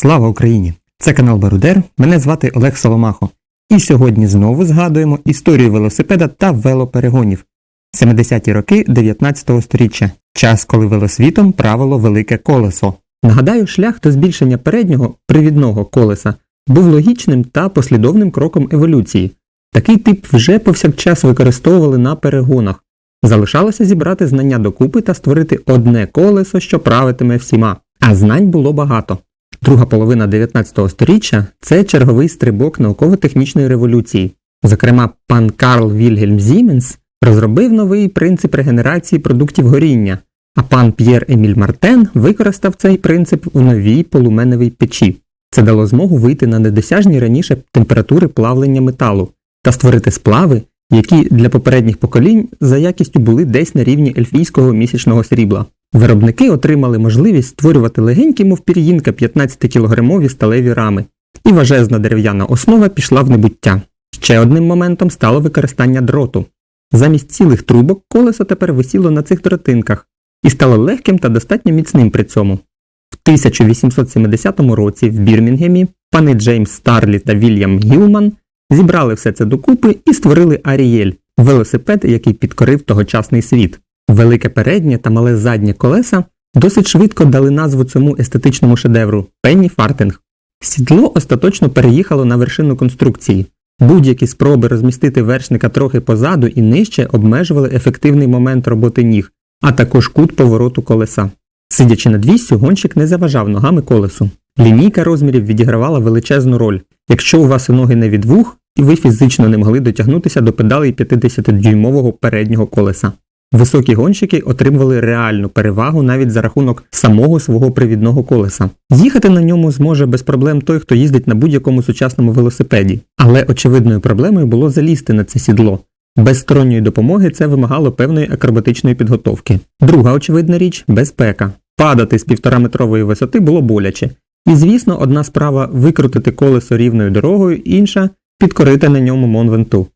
Слава Україні! Це канал Барудер. Мене звати Олег Соломахо. І сьогодні знову згадуємо історію велосипеда та велоперегонів. 70-ті роки 19 століття. Час, коли велосвітом правило велике колесо. Нагадаю, шлях до збільшення переднього привідного колеса був логічним та послідовним кроком еволюції. Такий тип вже повсякчас використовували на перегонах. Залишалося зібрати знання докупи та створити одне колесо, що правитиме всіма. А знань було багато. Друга половина 19 століття це черговий стрибок науково-технічної революції. Зокрема, пан Карл Вільгельм Зіменс розробив новий принцип регенерації продуктів горіння, а пан П'єр Еміль Мартен використав цей принцип у новій полуменевій печі. Це дало змогу вийти на недосяжні раніше температури плавлення металу та створити сплави, які для попередніх поколінь за якістю були десь на рівні ельфійського місячного срібла. Виробники отримали можливість створювати легенькі, мов пір'їнка 15-кілограмові сталеві рами, і важезна дерев'яна основа пішла в небуття. Ще одним моментом стало використання дроту. Замість цілих трубок колесо тепер висіло на цих дротинках і стало легким та достатньо міцним при цьому. В 1870 році в Бірмінгемі пани Джеймс Старлі та Вільям Гілман зібрали все це докупи і створили Арієль велосипед, який підкорив тогочасний світ. Велике переднє та мале заднє колеса досить швидко дали назву цьому естетичному шедевру Пенні Фартинг. Сідло остаточно переїхало на вершину конструкції. Будь-які спроби розмістити вершника трохи позаду і нижче обмежували ефективний момент роботи ніг, а також кут повороту колеса. Сидячи над віссю, гонщик не заважав ногами колесу. Лінійка розмірів відігравала величезну роль. Якщо у вас ноги не від вух, і ви фізично не могли дотягнутися до педалей 50-дюймового переднього колеса. Високі гонщики отримували реальну перевагу навіть за рахунок самого свого привідного колеса. Їхати на ньому зможе без проблем той, хто їздить на будь-якому сучасному велосипеді, але очевидною проблемою було залізти на це сідло. Без сторонньої допомоги це вимагало певної акробатичної підготовки. Друга очевидна річ безпека. Падати з півтораметрової висоти було боляче. І, звісно, одна справа викрутити колесо рівною дорогою, інша підкорити на ньому Монвенту.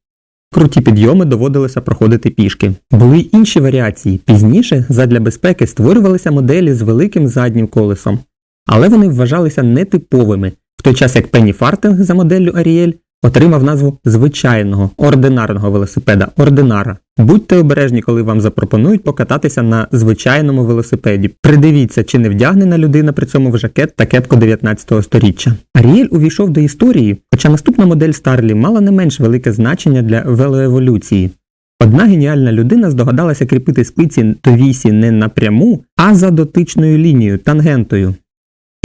Круті підйоми доводилося проходити пішки. Були інші варіації. Пізніше, задля безпеки, створювалися моделі з великим заднім колесом, але вони вважалися нетиповими, в той час як Пенні Фартинг за моделлю Аріель отримав назву звичайного ординарного велосипеда ординара. Будьте обережні, коли вам запропонують покататися на звичайному велосипеді. Придивіться, чи не вдягнена людина при цьому в жакет та кепку 19 століття. Аріель увійшов до історії, хоча наступна модель Старлі мала не менш велике значення для велоеволюції. Одна геніальна людина здогадалася кріпити спиці до вісі не напряму, а за дотичною лінією, тангентою.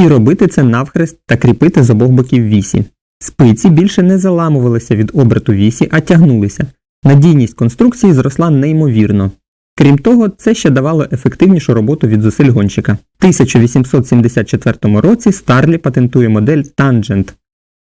І робити це навхрест та кріпити з обох боків вісі. Спиці більше не заламувалися від оберту вісі, а тягнулися. Надійність конструкції зросла неймовірно. Крім того, це ще давало ефективнішу роботу від зусиль гонщика. В 1874 році Старлі патентує модель Tangent.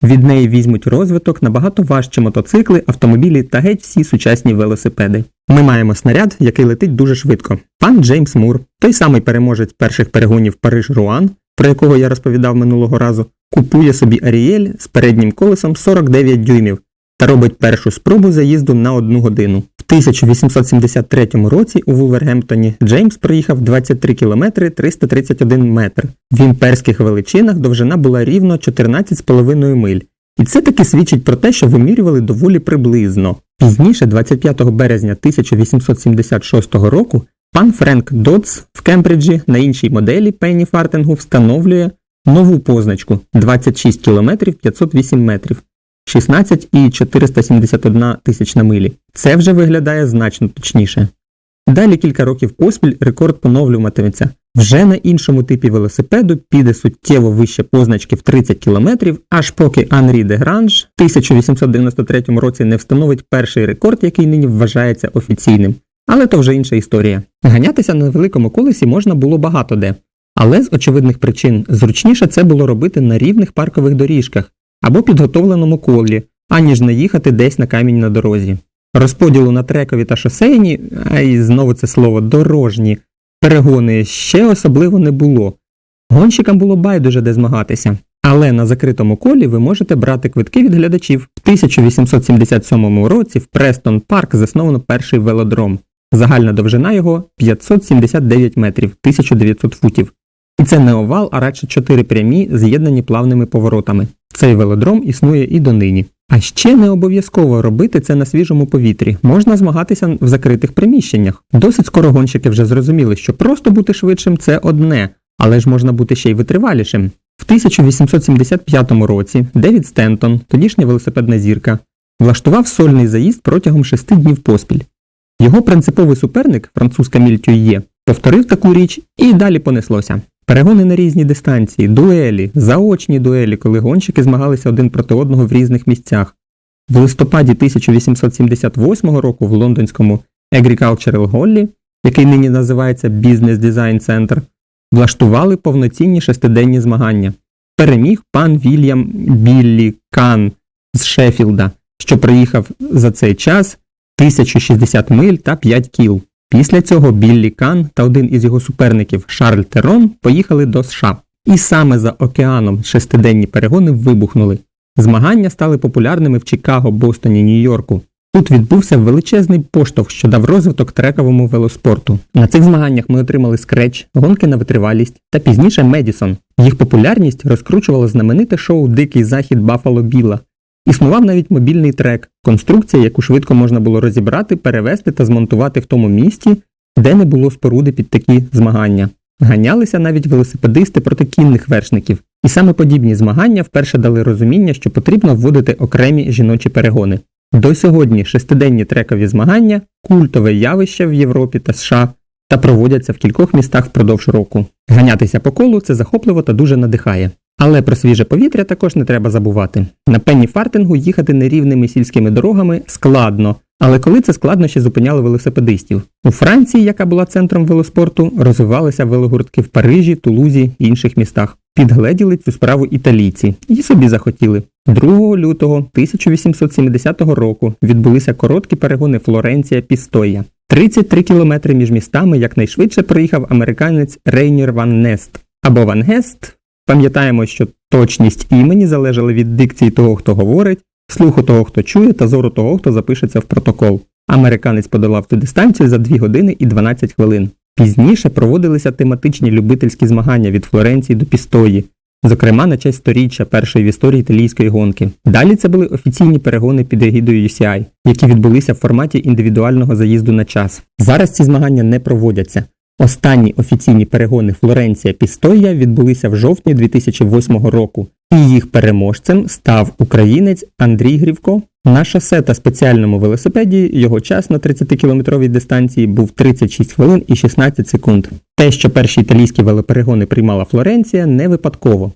Від неї візьмуть розвиток набагато важчі мотоцикли, автомобілі та геть всі сучасні велосипеди. Ми маємо снаряд, який летить дуже швидко. Пан Джеймс Мур, той самий переможець перших перегонів Париж-Руан, про якого я розповідав минулого разу, купує собі Арієль з переднім колесом 49 дюймів та робить першу спробу заїзду на одну годину. В 1873 році у Вулвергемптоні Джеймс проїхав 23 км 331 метр. В імперських величинах довжина була рівно 14,5 миль. І це таки свідчить про те, що вимірювали доволі приблизно. Пізніше, 25 березня 1876 року, пан Френк Додс в Кембриджі на іншій моделі Пенні Фартингу встановлює нову позначку 26 км 508 метрів. 16,471 тисячна милі. Це вже виглядає значно точніше. Далі кілька років поспіль рекорд поновлюватиметься. Вже на іншому типі велосипеду піде суттєво вище позначки в 30 км, аж поки Анрі де Гранж в 1893 році не встановить перший рекорд, який нині вважається офіційним. Але то вже інша історія. Ганятися на великому колесі можна було багато де. Але з очевидних причин зручніше це було робити на рівних паркових доріжках або підготовленому колі, аніж наїхати десь на камінь на дорозі. Розподілу на трекові та шосейні, а й знову це слово дорожні перегони ще особливо не було. Гонщикам було байдуже де змагатися. Але на закритому колі ви можете брати квитки від глядачів. В 1877 році в Престон Парк засновано перший велодром. Загальна довжина його 579 метрів 1900 футів. Це не овал, а радше чотири прямі, з'єднані плавними поворотами. Цей велодром існує і донині. А ще не обов'язково робити це на свіжому повітрі. Можна змагатися в закритих приміщеннях. Досить скоро гонщики вже зрозуміли, що просто бути швидшим це одне, але ж можна бути ще й витривалішим. В 1875 році Девід Стентон, тодішня велосипедна зірка, влаштував сольний заїзд протягом шести днів поспіль. Його принциповий суперник, француз Каміль Тюйє, повторив таку річ і далі понеслося. Перегони на різні дистанції, дуелі, заочні дуелі, коли гонщики змагалися один проти одного в різних місцях. В листопаді 1878 року в лондонському Agricultural Hall, який нині називається Business Design Center, влаштували повноцінні шестиденні змагання. Переміг пан Вільям Біллі Кан з Шеффілда, що приїхав за цей час 1060 миль та 5 кіл. Після цього Біллі Кан та один із його суперників Шарль Терон поїхали до США. І саме за океаном шестиденні перегони вибухнули. Змагання стали популярними в Чикаго, Бостоні, Нью-Йорку. Тут відбувся величезний поштовх, що дав розвиток трековому велоспорту. На цих змаганнях ми отримали скреч, гонки на витривалість та пізніше Медісон. Їх популярність розкручувало знамените шоу Дикий захід Баффало Біла. Існував навіть мобільний трек, конструкція, яку швидко можна було розібрати, перевести та змонтувати в тому місці, де не було споруди під такі змагання. Ганялися навіть велосипедисти проти кінних вершників. І саме подібні змагання вперше дали розуміння, що потрібно вводити окремі жіночі перегони. До сьогодні шестиденні трекові змагання культове явище в Європі та США та проводяться в кількох містах впродовж року. Ганятися по колу це захопливо та дуже надихає. Але про свіже повітря також не треба забувати. На пенні фартингу їхати нерівними сільськими дорогами складно, але коли це складно ще зупиняли велосипедистів. У Франції, яка була центром велоспорту, розвивалися велогуртки в Парижі, Тулузі і інших містах. Підгледіли цю справу італійці і собі захотіли. 2 лютого 1870 року відбулися короткі перегони Флоренція Пістоя. 33 кілометри між містами якнайшвидше проїхав американець Рейнір Ван Нест або Ван Гест. Пам'ятаємо, що точність імені залежала від дикції того, хто говорить, слуху того, хто чує, та зору того, хто запишеться в протокол. Американець подолав цю дистанцію за 2 години і 12 хвилин. Пізніше проводилися тематичні любительські змагання від Флоренції до Пістої, зокрема на честь сторіччя першої в історії італійської гонки. Далі це були офіційні перегони під егідою UCI, які відбулися в форматі індивідуального заїзду на час. Зараз ці змагання не проводяться. Останні офіційні перегони Флоренція Пістоя відбулися в жовтні 2008 року, і їх переможцем став українець Андрій Грівко. На шосе та спеціальному велосипеді його час на 30-кілометровій дистанції був 36 хвилин і 16 секунд. Те, що перші італійські велоперегони приймала Флоренція, не випадково.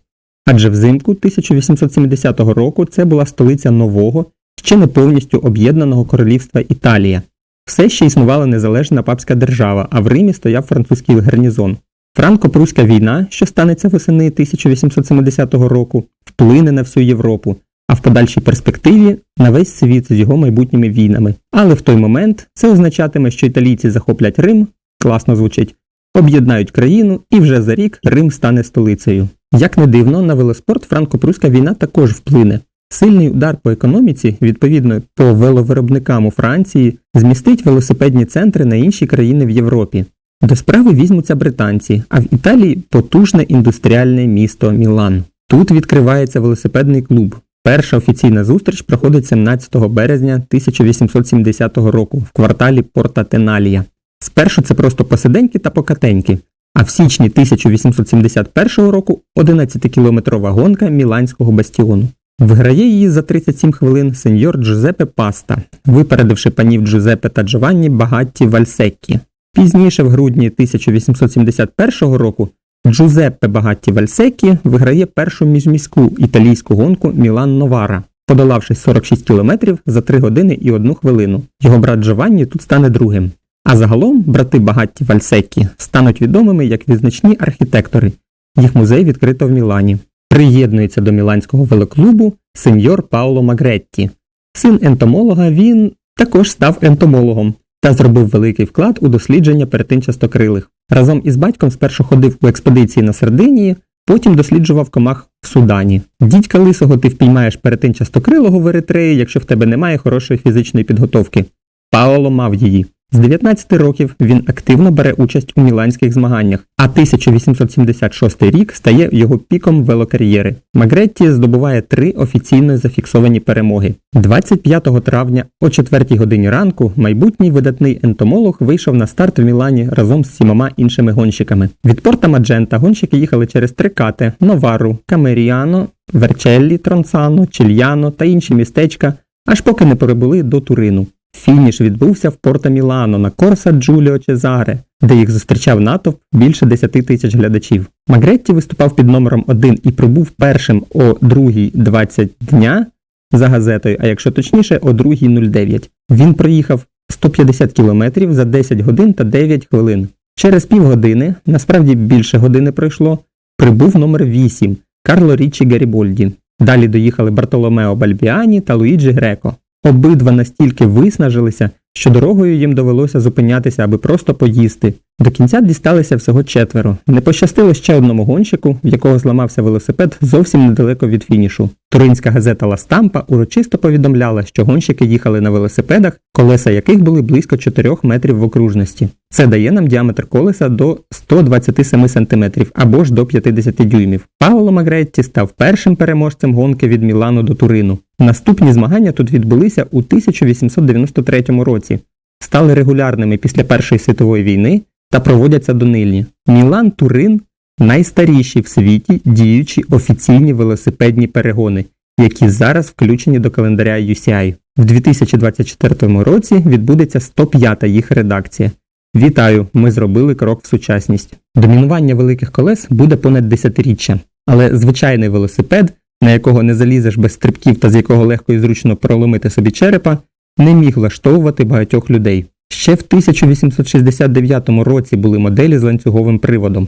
Адже взимку 1870 року це була столиця нового, ще не повністю об'єднаного королівства Італія. Все ще існувала незалежна папська держава, а в Римі стояв французький гарнізон. Франко-Пруська війна, що станеться восени 1870 року, вплине на всю Європу, а в подальшій перспективі на весь світ з його майбутніми війнами. Але в той момент це означатиме, що італійці захоплять Рим, класно звучить, об'єднають країну і вже за рік Рим стане столицею. Як не дивно, на велоспорт франко-пруська війна також вплине. Сильний удар по економіці, відповідно по веловиробникам у Франції, змістить велосипедні центри на інші країни в Європі. До справи візьмуться британці, а в Італії потужне індустріальне місто Мілан. Тут відкривається велосипедний клуб. Перша офіційна зустріч проходить 17 березня 1870 року в кварталі Порта Теналія. Спершу це просто посиденьки та покатеньки, а в січні 1871 року 11-кілометрова гонка Міланського бастіону. Виграє її за 37 хвилин сеньор Джузеппе Паста, випередивши панів Джузеппе та Джованні Багатті Вальсеккі. Пізніше, в грудні 1871 року, Джузеппе Багатті Вальсеккі виграє першу міжміську італійську гонку Мілан Новара, подолавши 46 кілометрів за 3 години і 1 хвилину. Його брат Джованні тут стане другим. А загалом брати Багатті Вальсеккі стануть відомими як відзначні архітектори. Їх музей відкрито в Мілані. Приєднується до міланського велоклубу сеньор Пауло Магретті. Син ентомолога він також став ентомологом та зробив великий вклад у дослідження перетинчастокрилих. Разом із батьком спершу ходив у експедиції на Сардинії, потім досліджував комах в Судані. Дідька лисого ти впіймаєш перетинчастокрилого в Еритреї, якщо в тебе немає хорошої фізичної підготовки. Паоло мав її. З 19 років він активно бере участь у міланських змаганнях, а 1876 рік стає його піком велокар'єри. Магретті здобуває три офіційно зафіксовані перемоги. 25 травня о 4 годині ранку майбутній видатний ентомолог вийшов на старт в Мілані разом з сімома іншими гонщиками. Від порта Маджента гонщики їхали через Трикате, Новару, Камеріано, Верчеллі, Тронцано, Чільяно та інші містечка, аж поки не перебули до Турину. Фініш відбувся в Порта Мілано на Корса Джуліо Чезаре, де їх зустрічав натовп більше 10 тисяч глядачів. Магретті виступав під номером 1 і прибув першим о 2.20 дня за газетою, а якщо точніше, о 2.09. Він проїхав 150 кілометрів за 10 годин та 9 хвилин. Через півгодини, насправді більше години пройшло, прибув номер 8 Карло Річі Гарібольді. Далі доїхали Бартоломео Бальбіані та Луїджі Греко. Обидва настільки виснажилися, що дорогою їм довелося зупинятися, аби просто поїсти. До кінця дісталися всього четверо. Не пощастило ще одному гонщику, в якого зламався велосипед зовсім недалеко від фінішу. Туринська газета Ла Стампа урочисто повідомляла, що гонщики їхали на велосипедах, колеса яких були близько 4 метрів в окружності. Це дає нам діаметр колеса до 127 см або ж до 50 дюймів. Пауло Магретті став першим переможцем гонки від Мілану до Турину. Наступні змагання тут відбулися у 1893 році, стали регулярними після Першої світової війни та проводяться донині. Мілан Турин найстаріші в світі діючі офіційні велосипедні перегони, які зараз включені до календаря UCI. В 2024 році відбудеться 105-та їх редакція. Вітаю! Ми зробили крок в сучасність. Домінування великих колес буде понад десятиріччя, але звичайний велосипед, на якого не залізеш без стрибків та з якого легко і зручно проломити собі черепа, не міг влаштовувати багатьох людей. Ще в 1869 році були моделі з ланцюговим приводом.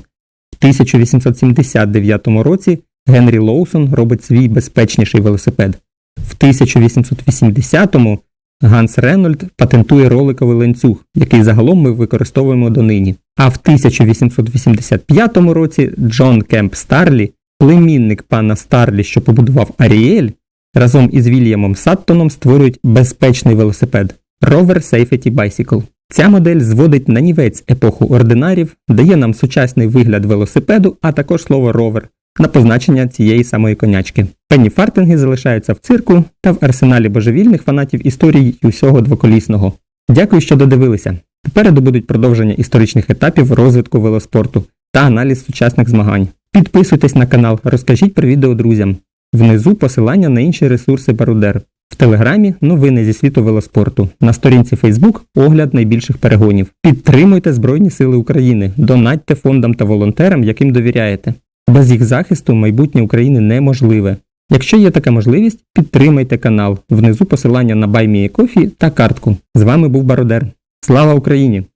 В 1879 році Генрі Лоусон робить свій безпечніший велосипед. В 1880-му Ганс Ренольд патентує роликовий ланцюг, який загалом ми використовуємо донині. А в 1885 році Джон Кемп Старлі, племінник пана Старлі, що побудував Аріель, разом із Вільямом Саттоном створюють безпечний велосипед Rover Safety Bicycle. Ця модель зводить на нівець епоху ординарів, дає нам сучасний вигляд велосипеду, а також слово ровер на позначення цієї самої конячки. Пенні фартинги залишаються в цирку та в арсеналі божевільних фанатів історії і усього двоколісного. Дякую, що додивилися. Попереду будуть продовження історичних етапів розвитку велоспорту та аналіз сучасних змагань. Підписуйтесь на канал, розкажіть про відео друзям. Внизу посилання на інші ресурси Барудер. В Телеграмі новини зі світу велоспорту. На сторінці Фейсбук огляд найбільших перегонів. Підтримуйте Збройні Сили України, донатьте фондам та волонтерам, яким довіряєте. Без їх захисту майбутнє України неможливе. Якщо є така можливість, підтримайте канал. Внизу посилання на BuyMeACoffee та картку. З вами був Бародер. Слава Україні!